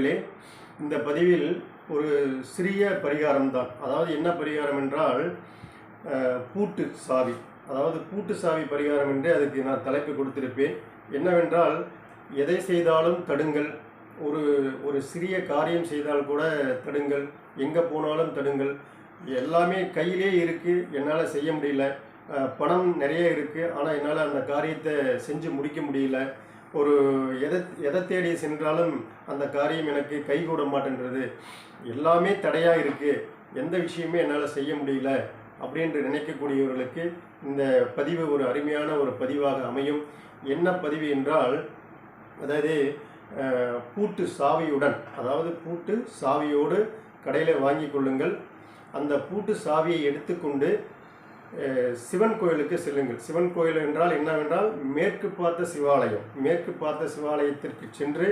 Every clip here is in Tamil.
நண்பர்களே இந்த பதிவில் ஒரு சிறிய பரிகாரம் தான் அதாவது என்ன பரிகாரம் என்றால் பூட்டு சாவி. அதாவது பூட்டு சாவி பரிகாரம் என்று அதுக்கு நான் தலைப்பு கொடுத்திருப்பேன். என்னவென்றால் எதை செய்தாலும் தடுங்கள். ஒரு ஒரு சிறிய காரியம் செய்தால் கூட தடுங்கள். எங்கே போனாலும் தடுங்கள். எல்லாமே கையிலே இருக்குது என்னால் செய்ய முடியல. பணம் நிறைய இருக்குது ஆனால் என்னால் அந்த காரியத்தை செஞ்சு முடிக்க முடியல. ஒரு எதை எதை தேடி சென்றாலும் அந்த காரியம் எனக்கு கைகூட மாட்டேன்றது. எல்லாமே தடையாக இருக்குது எந்த விஷயமே என்னால் செய்ய முடியல அப்படின்று நினைக்கக்கூடியவர்களுக்கு இந்த பதிவு ஒரு அருமையான ஒரு பதிவாக அமையும். என்ன பதிவு என்றால் அதாவது பூட்டு சாவியுடன் அதாவது பூட்டு சாவியோடு கடையில் வாங்கி கொள்ளுங்கள். அந்த பூட்டு சாவியை எடுத்துக்கொண்டு சிவன் கோயிலுக்கு செல்லுங்கள். சிவன் கோயில் என்றால் என்னவென்றால் மேற்கு பார்த்த சிவாலயம். மேற்கு பார்த்த சிவாலயத்திற்கு சென்று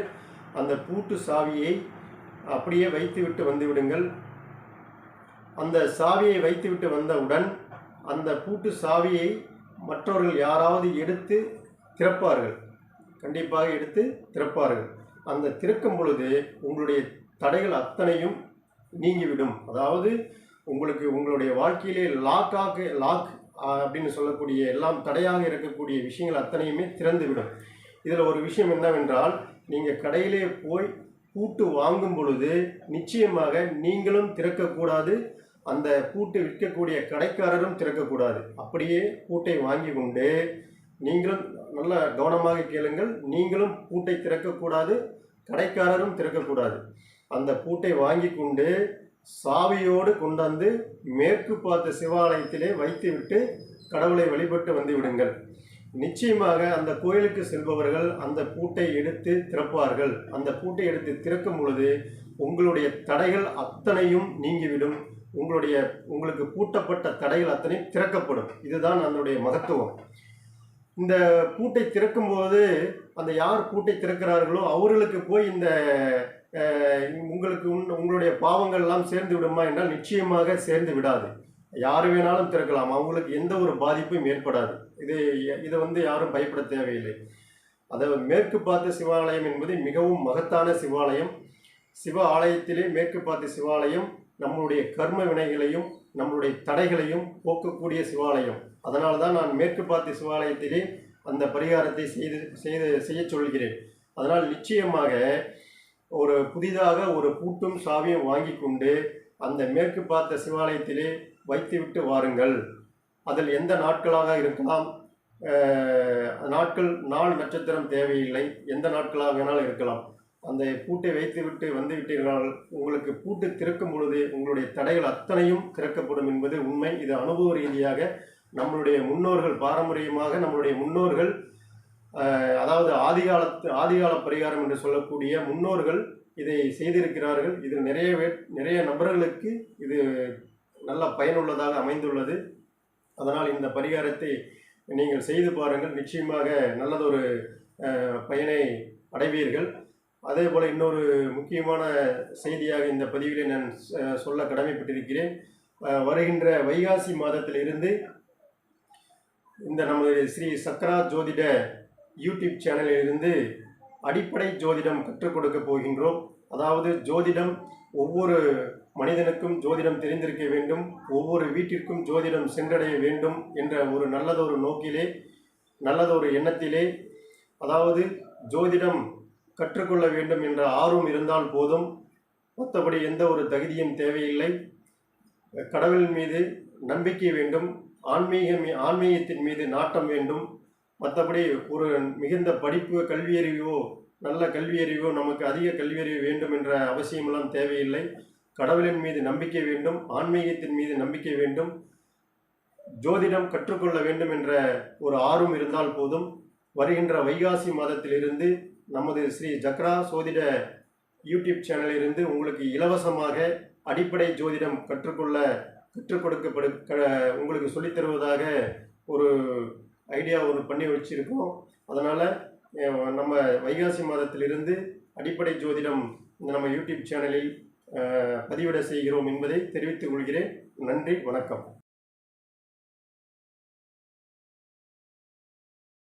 அந்த பூட்டு சாவியை அப்படியே வைத்துவிட்டு வந்து விடுங்கள் அந்த சாவியை வைத்துவிட்டு வந்தவுடன் அந்த பூட்டு சாவியை மற்றவர்கள் யாராவது எடுத்து திறப்பார்கள். கண்டிப்பாக எடுத்து திறப்பார்கள். அந்த திறக்கும் பொழுது உங்களுடைய தடைகள் அத்தனையும் நீங்கிவிடும். அதாவது உங்களுக்கு உங்களுடைய வாழ்க்கையிலே லாக்காக லாக் அப்படின்னு சொல்லக்கூடிய எல்லாம் தடையாக இருக்கக்கூடிய விஷயங்கள் அத்தனையுமே திறந்துவிடும். இதில் ஒரு விஷயம் என்னவென்றால் நீங்கள் கடையிலே போய் பூட்டு வாங்கும் பொழுது நிச்சயமாக நீங்களும் திறக்கக்கூடாது அந்த பூட்டு விற்கக்கூடிய கடைக்காரரும் திறக்கக்கூடாது. அப்படியே பூட்டை வாங்கி கொண்டு நீங்களும் நல்ல கவனமாக கேளுங்கள் நீங்களும் பூட்டை திறக்கக்கூடாது கடைக்காரரும் திறக்கக்கூடாது. அந்த பூட்டை வாங்கி கொண்டு சாவியோடு கொண்டாந்து மேற்கு பார்த்த சிவாலயத்திலே வைத்துவிட்டு கடவுளை வழிபட்டு வந்து விடுங்கள் நிச்சயமாக அந்த கோயிலுக்கு செல்பவர்கள் அந்த பூட்டை எடுத்து திறப்பார்கள். அந்த பூட்டை எடுத்து திறக்கும் பொழுது உங்களுடைய தடைகள் அத்தனையும் நீங்கிவிடும். உங்களுடைய உங்களுக்கு பூட்டப்பட்ட தடைகள் அத்தனை திறக்கப்படும். இதுதான் அதனுடைய மகத்துவம். இந்த பூட்டை திறக்கும்போது அந்த யார் பூட்டை திறக்கிறார்களோ அவர்களுக்கு போய் இந்த உங்களுக்கு உன்- உங்களுடைய பாவங்கள் எல்லாம் சேர்ந்து விடுமா என்றால் நிச்சயமாக சேர்ந்து விடாது. யார் வேணாலும் திறக்கலாம். அவங்களுக்கு எந்த ஒரு பாதிப்பும் ஏற்படாது. இது இதை வந்து யாரும் பயப்பட தேவையில்லை. அதாவது மேற்கு பார்த்த சிவாலயம் என்பது மிகவும் மகத்தான சிவாலயம். சிவ ஆலயத்திலே மேற்கு பார்த்த சிவாலயம் நம்மளுடைய கர்ம வினைகளையும் நம்மளுடைய தடைகளையும் போக்கக்கூடிய சிவாலயம். அதனால தான் நான் மேற்கு பார்த்த சிவாலயத்திலே அந்த பரிகாரத்தை செய்து செய்து செய்ய சொல்கிறேன். அதனால் நிச்சயமாக ஒரு புதிதாக ஒரு பூட்டும் சாவியும் வாங்கி கொண்டு அந்த மேற்கு பார்த்த சிவாலயத்திலே வைத்துவிட்டு வாருங்கள். அதில் எந்த நாட்களாக இருக்கலாம்? நாட்கள் நாள் நட்சத்திரம் தேவையில்லை. எந்த நாட்களாக வேணாலும் இருக்கலாம். அந்த பூட்டை வைத்துவிட்டு வந்து விட்டீர்கள் உங்களுக்கு பூட்டு திறக்கும் பொழுது உங்களுடைய தடைகள் அத்தனையும் திறக்கப்படும் என்பது உண்மை. இது அனுபவ ரீதியாக நம்மளுடைய முன்னோர்கள் பாரம்பரியமாக நம்மளுடைய முன்னோர்கள் அதாவது ஆதிகாலத்து ஆதிகால பரிகாரம் என்று சொல்லக்கூடிய முன்னோர்கள் இதை செய்திருக்கிறார்கள். இது நிறைய வே- நிறைய நபர்களுக்கு இது நல்ல பயனுள்ளதாக அமைந்துள்ளது. அதனால் இந்த பரிகாரத்தை நீங்கள் செய்து பாருங்கள். நிச்சயமாக நல்லதொரு பயனை அடைவீர்கள். அதே போல் இன்னொரு முக்கியமான செய்தியாக இந்த பதிவிலே நான் சொல்ல கடமைப்பட்டிருக்கிறேன். வருகின்ற வைகாசி மாதத்திலிருந்து இந்த நமது ஸ்ரீ சக்கரா ஜோதிட யூடியூப் சேனலிலிருந்து அடிப்படை ஜோதிடம் கற்றுக் கொடுக்க போகின்றோம். அதாவது ஜோதிடம் ஒவ்வொரு மனிதனுக்கும் ஜோதிடம் தெரிந்திருக்க வேண்டும். ஒவ்வொரு வீட்டிற்கும் ஜோதிடம் சென்றடைய வேண்டும் என்ற ஒரு நல்லதொரு நோக்கிலே நல்லதொரு எண்ணத்திலே அதாவது ஜோதிடம் கற்றுக்கொள்ள வேண்டும் என்ற ஆர்வம் இருந்தால் போதும். மற்றபடி எந்த ஒரு தகுதியும் தேவையில்லை. கடவுளின் மீது நம்பிக்கை வேண்டும். ஆன்மீக ஆன்மீகத்தின் மீது நாட்டம் வேண்டும். மற்றபடி ஒரு மிகுந்த படிப்பு கல்வியறிவோ நல்ல கல்வியறிவோ நமக்கு அதிக கல்வியறிவு வேண்டும் என்ற அவசியமெல்லாம் தேவையில்லை. கடவுளின் மீது நம்பிக்கை வேண்டும் ஆன்மீகத்தின் மீது நம்பிக்கை வேண்டும் ஜோதிடம் கற்றுக்கொள்ள வேண்டும் என்ற ஒரு ஆர்வம் இருந்தால் போதும். வருகின்ற வைகாசி மாதத்திலிருந்து நமது ஸ்ரீ ஜக்ரா சோதிட யூடியூப் சேனலிலிருந்து உங்களுக்கு இலவசமாக அடிப்படை ஜோதிடம் கற்றுக்கொள்ள கற்றுக் கொடுக்கப்படு க- உங்களுக்கு சொல்லித்தருவதாக ஒரு ஐடியா ஒன்று பண்ணி வச்சுருக்கோம் அதனால் நம்ம வைகாசி மாதத்திலிருந்து அடிப்படை ஜோதிடம் இந்த நம்ம யூடியூப் சேனலில் பதிவிட செய்கிறோம் என்பதை தெரிவித்துக் கொள்கிறேன். நன்றி வணக்கம்.